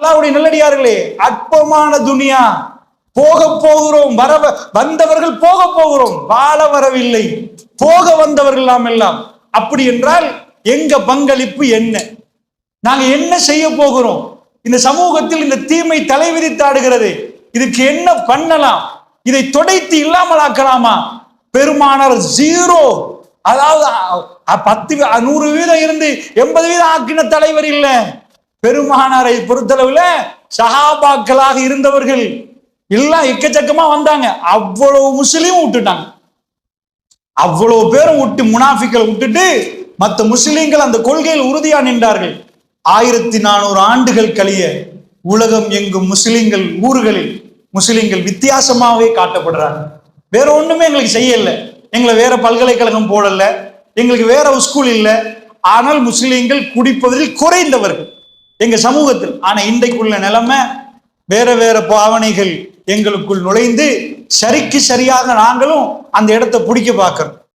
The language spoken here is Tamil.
அல்லாவுடைய நல்லடியார்களே அற்பமான துனியா. போக போகிறோம் வர வந்தவர்கள் போக போகிறோம் வாழ வரவில்லை. போக வந்தவர்கள் நாம் எல்லாம். அப்படி என்றால் எங்க பங்களிப்பு என்ன? நாங்க என்ன செய்ய போகிறோம்? இந்த சமூகத்தில் இந்த தீமை தலைவிரித்தாடுகிறது இதுக்கு என்ன பண்ணலாம்? இதை துடைத்து இல்லாமல் ஆக்கலாமா பெருமானார் ஜீரோ. அதாவது பத்து வீ- நூறு வீதம் இருந்து எண்பது வீதம் ஆக்கின தலைவர் இல்லை. பெருமானாரை பொறுத்தளவுல சஹாபாக்களாக இருந்தவர்கள் எல்லாம் எக்கச்சக்கமா வந்தாங்க. அவ்வளவு முஸ்லீம் விட்டுட்டாங்க அவ்வளவு பேரும் விட்டு முனாஃபிக்கள் விட்டுட்டு மற்ற முஸ்லீம்கள் அந்த கொள்கையில் உறுதியா நின்றார்கள். ஆயிரத்தி நானூறு ஆண்டுகள் கழிய உலகம் எங்கும் முஸ்லீம்கள் ஊர்களில் முஸ்லீம்கள் வித்தியாசமாகவே காட்டப்படுறாங்க. வேற ஒண்ணுமே எங்களுக்கு செய்யல. எங்களை வேற பல்கலைக்கழகம் போடல. எங்களுக்கு வேற ஸ்கூல் இல்லை. ஆனால் முஸ்லீம்கள் குடிப்பதில் குறைந்தவர்கள். எங்க சமூகத்தில் ஆனா இன்றைக்குள்ள நிலைமை வேற வேற பாவனைகள் எங்களுக்குள் நுழைந்து சரிக்கு சரியாக நாங்களும் அந்த இடத்தை பிடிக்க பார்க்கிறோம்.